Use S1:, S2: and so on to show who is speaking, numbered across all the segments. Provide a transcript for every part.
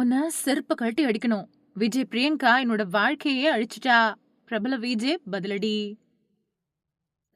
S1: உன்னை செருப்ப கழட்டி அடிக்கணும். விஜய் பிரியங்கா என்னோட வாழ்க்கையே அழிச்சுட்டா. பிரபல விஜே பதிலடி.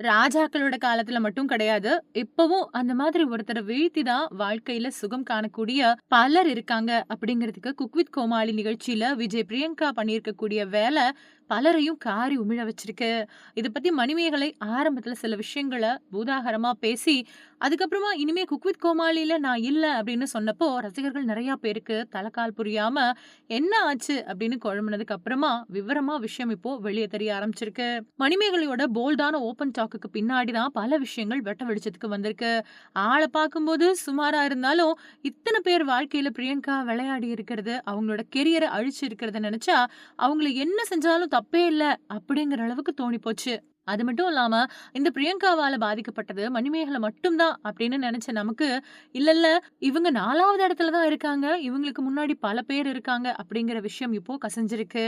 S1: ராஜாக்களோட காலத்துல மட்டும் கிடையாது. இப்பவும் அந்த மாதிரி ஒருத்தர வீழ்த்தி தான் வாழ்க்கையில சுகம் காணக்கூடிய பலர் இருக்காங்க அப்படிங்கிறதுக்கு குக் வித் கோமாளி நிகழ்ச்சியில விஜய் பிரியங்கா பண்ணியிருக்கக்கூடிய வேலை பலரையும் காரி உமிழ வச்சிருக்கு. இதை பத்தி மணிமேகலை ஆரம்பத்துல சில விஷயங்கள பூதாகரமா பேசி, அதுக்கப்புறமா இனிமே குக் வித் கோமாளில நான் இல்ல அப்படின்னு சொன்னப்போ, ரசிகர்கள் நெறைய பேருக்கு தலைக்கால் புரியாம, என்ன ஆச்சு அப்படின்னு குழம்புனதுக்கு அப்புறமா விவரமா விஷயம் இப்போ வெளிய தெரிய ஆரம்பிச்சிருக்கு. மணிமேகலையோட போல்டான ஓப்பன் டாக்குக்கு பின்னாடி தான் பல விஷயங்கள் வெட்ட வெளிச்சத்துக்கு வந்திருக்கு. ஆள பார்க்கும்போது சுமாரா இருந்தாலும், இத்தனை பேர் வாழ்க்கையில பிரியங்கா விளையாடி இருக்கிறது, அவங்களோட கெரியரை அழிச்சு இருக்கிறத நெனச்சா, அவங்கள என்ன செஞ்சாலும் தப்பே இல்லை அப்படிங்கிற அளவுக்கு தோணி போச்சு. அது மட்டும் இல்லாம, இந்த பிரியங்காவால பாதிக்கப்பட்டது மணிமேகலை மட்டும் தான் அப்படின்னு நினச்ச நமக்கு, இல்லை இல்லை இவங்க நாலாவது இடத்துல தான் இருக்காங்க. இவங்களுக்கு முன்னாடி பல பேர் இருக்காங்க அப்படிங்கிற விஷயம் இப்போ கசஞ்சிருக்கு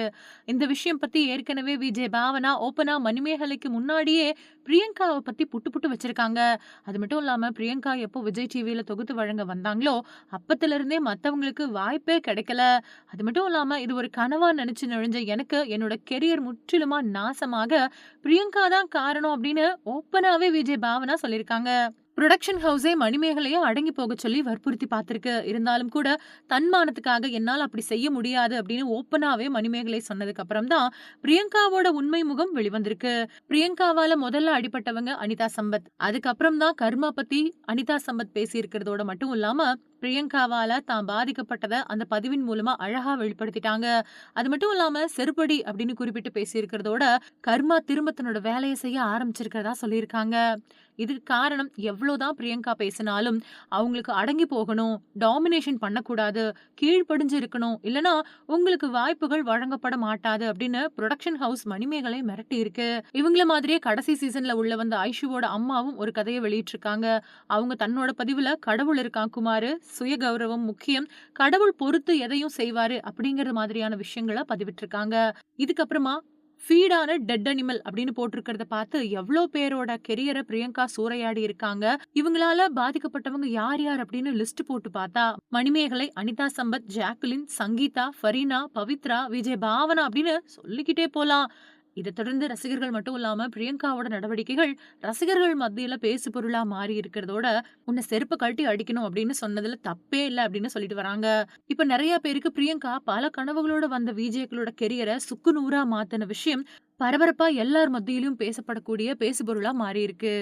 S1: இந்த விஷயம் பத்தி ஏற்கனவே விஜய் பாவனா ஓப்பனா மணிமேகலைக்கு முன்னாடியே பிரியங்காவை பத்தி புட்டு புட்டு வச்சிருக்காங்க. அது மட்டும் இல்லாம பிரியங்கா எப்போ விஜய் டிவில தொகுத்து வழங்க வந்தாங்களோ, அப்பத்துல இருந்தே மத்தவங்களுக்கு வாய்ப்பே கிடைக்கல. அது மட்டும் இல்லாம இது ஒரு கனவா நினச்சி நுழைஞ்ச எனக்கு என்னோட கெரியர் முற்றிலுமா நாசமாக பிரியங்கா தான் காரணம் அப்படின்னு ஓப்பனாவே விஜய் பாவனா சொல்லியிருக்காங்க. ப்ரொடக்ஷன் ஹவுஸே மணிமேகலையும் அடங்கி போக சொல்லி வற்புறுத்தி பார்த்துருக்கு இருந்தாலும் கூட தன்மானத்துக்காக என்னால் அப்படி செய்ய முடியாது அப்படின்னு ஓப்பனாவே மணிமேகலை சொன்னதுக்கு அப்புறம் தான் பிரியங்காவோட உண்மை முகம் வெளிவந்திருக்கு. பிரியங்காவால முதல்ல அடிபட்டவங்க அனிதா சம்பத். அதுக்கப்புறம் தான் கர்மா பத்தி அனிதா சம்பத் பேசியிருக்கிறதோட மட்டும் இல்லாம, பிரியங்காவால தான் பாதிக்கப்பட்டதை அந்த பதிவின் மூலமா அழகா வெளிப்படுத்திட்டாங்க. அது மட்டும் இல்லாம செருப்படி அப்படின்னு குறிப்பிட்டு பேசியிருக்கிறதோட, கர்மா திரும்ப தன்னோட வேலையை செய்ய ஆரம்பிச்சிருக்கிறதா சொல்லியிருக்காங்க. இதுக்கு காரணம் எவ்வளோதான் பிரியங்கா பேசினாலும், அவங்களுக்கு அடங்கி போகணும், டாமினேஷன் பண்ணக்கூடாது, கீழ்ப்படிஞ்சு இருக்கணும், இல்லனா உங்களுக்கு வாய்ப்புகள் வழங்கப்பட மாட்டாது அப்படின்னு புரொடக்ஷன் ஹவுஸ் மணிமேகலை மிரட்டி இருக்கு இவங்கள மாதிரியே கடைசி சீசன்ல உள்ள வந்த ஐஷுவோட அம்மாவும் ஒரு கதையை வெளியிட்டிருக்காங்க. அவங்க தன்னோட பதிவுல கடவுள் இருக்கான் குமாரு, சுய கௌரவம் முக்கியம், கடவுள் பொறுத்து எதையும் செய்வாரு அப்படிங்கிற மாதிரியான விஷயங்கள பதிவிட்டிருக்காங்க. இதுக்கப்புறமா ஃபீடான டெட் அனிமல் அப்படின்னு போட்டிருக்கிறத பார்த்து எவ்வளோ பேரோட கெரியரை பிரியங்கா சூறையாடி இருக்காங்க. இவங்களால பாதிக்கப்பட்டவங்க யார் யார் அப்படின்னு லிஸ்ட் போட்டு பார்த்தா, மணிமேகலை, அனிதா சம்பத், ஜாக்குலின், சங்கீதா, ஃபரீனா, பவித்ரா, விஜய் பாவனா அப்படின்னு சொல்லிக்கிட்டே போலாம். இத தொடர்ந்து ரசிகர்கள் மட்டும் இல்லாம பிரியங்காவோட நடவடிக்கைகள் ரசிகர்கள் மத்தியில பேசு பொருளா மாறி இருக்கிறதோட, உன்னை செருப்ப கழட்டி அடிக்கணும்" அப்படின்னு சொன்னதுல தப்பே இல்ல அப்படின்னு சொல்லிட்டு வராங்க. இப்ப நிறைய பேருக்கு பிரியங்கா பல கனவுகளோட வந்த பிஜேக்களோட கெரியரை சுக்கு நூறா மாத்துன விஷயம் பரபரப்பா எல்லார் மத்தியிலும் பேசப்படக்கூடிய பேசுபொருளா மாறியிருக்கு.